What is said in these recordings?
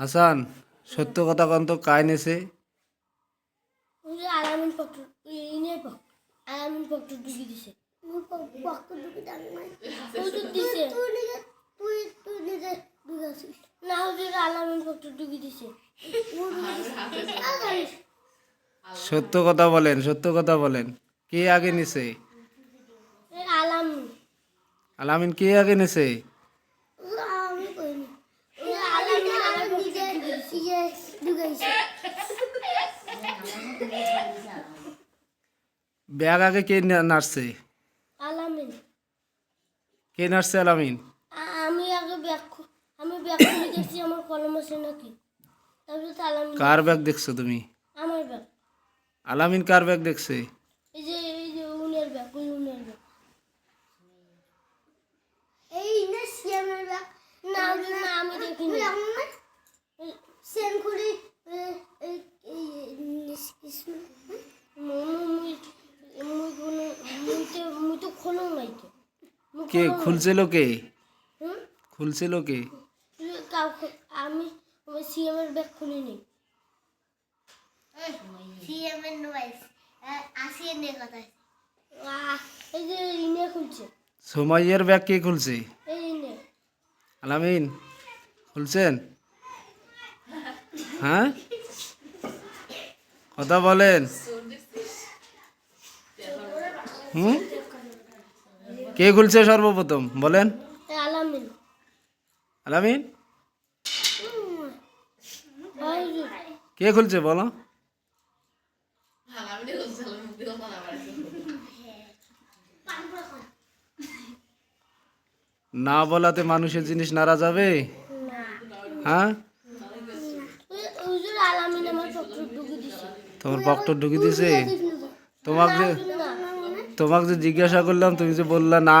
হাসান সত্য কথা কন তো কায় নেছে? আলামিন পক্ষ ইনে পক্ষ আলামিন পক্ষ ঢুকি দিছে। পক্ষ ঢুকি দেন নাই। দিছে। তুই তুই তুই নিজে ঢুকাছিস। না হুজুর আলামিন পক্ষ ঢুকি দিছে। সত্য কথা বলেন সত্য কথা বলেন। কে আগে নিছে? আলামিন কে আগে নেছে আমি কইনি ওই আলামিন আমার নিজে ইয়ে ঢুকাইছে ব্যাগ আগে কে না- নাড়ছে? আলামিন। কে নাড়ছে আলামিন? আমি আগে ব্যাগ খু- আমি ব্যাগ খুলে দেখছি আমার কলম আছে নাকি? তারপরে তো আলামিন। কার ব্যাগ দেখছ তুমি? আমার ব্যাগ। আলামিন কার ব্যাগ দেখছে? এই যে এই যে উনের ব্যাগ ওই উনের ব্যাগ। এই না সিয়ামের ব্যাগ। না না আমি দেখি দেখিনি। সেন খুলি মুই তো খোলো নাই তো মুই কে। খুলছিল কে? হুম? খুলছিল কে? কাউকে। আমি সিএমের ব্যাগ খুলিনি। সিএমের নোয়াইস আসিয়ে নিয়ে কথা এই যে ইনে খুলছে। সোমাইয়ের ব্যাগ কে খুলছে? এই ইনে। আলামিন খুলছেন? হ্যাঁ? কথা বলেন। হুম? কে খুলছে সর্বপ্রথম? বলেন। আলামিন। আলামিন? কে খুলছে বলো। না বলাতে মানুষের জিনিস নাড়া যাবে? হ্যাঁ? তোমার পকটর ঢুকি দিছে? তোমাকে তোমাকে যে জিজ্ঞাসা করলাম তুমি যে বললা না।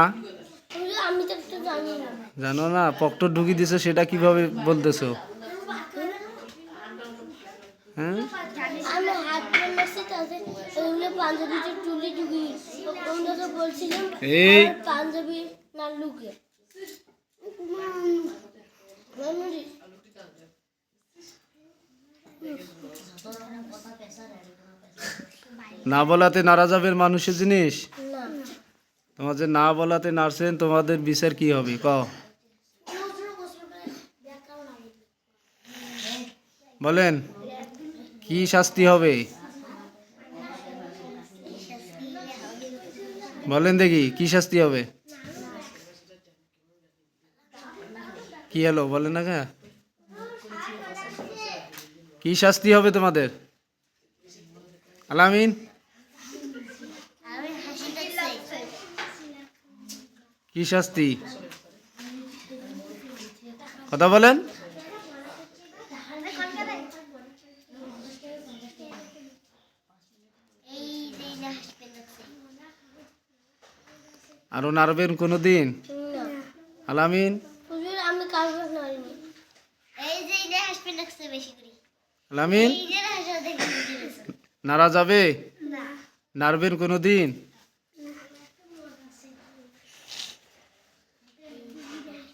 জানি না। পকটর ঢুকি দিছে সেটা কীভাবে বলতেছো? হ্যাঁ? এই। পাঞ্জাবি না লুকে না বলাতে নাড়া যাবে মানুষের জিনিস? তোমার যে না বলাতে নাড়ছেন তোমাদের বিচার কি হবে? ক বলেন কি শাস্তি হবে? বলেন দেখি কি শাস্তি হবে? কি হলো? বলেন না কে? কি শাস্তি হবে তোমাদের? আলামিন আমি হাসি দেখছি কি শাস্তি? কথা বলেন। আরও নাড়বেন কোনো দিন? আলামিন? আলামিন? নাড়া যাবে? না নাড়বেন কোনো দিন?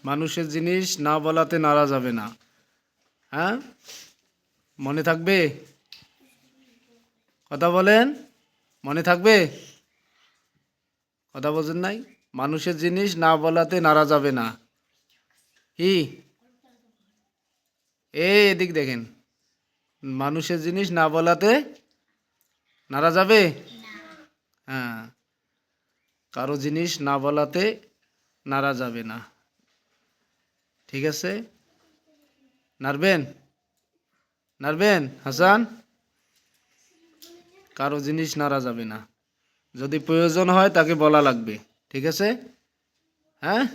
মানুষের জিনিস না বলাতে নাড়া যাবে না। হ্যাঁ? মনে থাকবে? কথা বলেন? মনে থাকবে? কথা বলছেন নাই? মানুষের জিনিস না বলাতে নাড়া যাবে না। কি? এদিক দেখেন। মানুষের জিনিস না বলাতে নাড়া যাবে? হ্যাঁ। কারও জিনিস না বলাতে নাড়া যাবে না। ঠিক আছে? নারবেন? নারবেন? হাসান? কারও জিনিস নাড়া যাবে না। যদি প্রয়োজন হয় তাকে বলা লাগবে। ঠিক আছে? হ্যাঁ?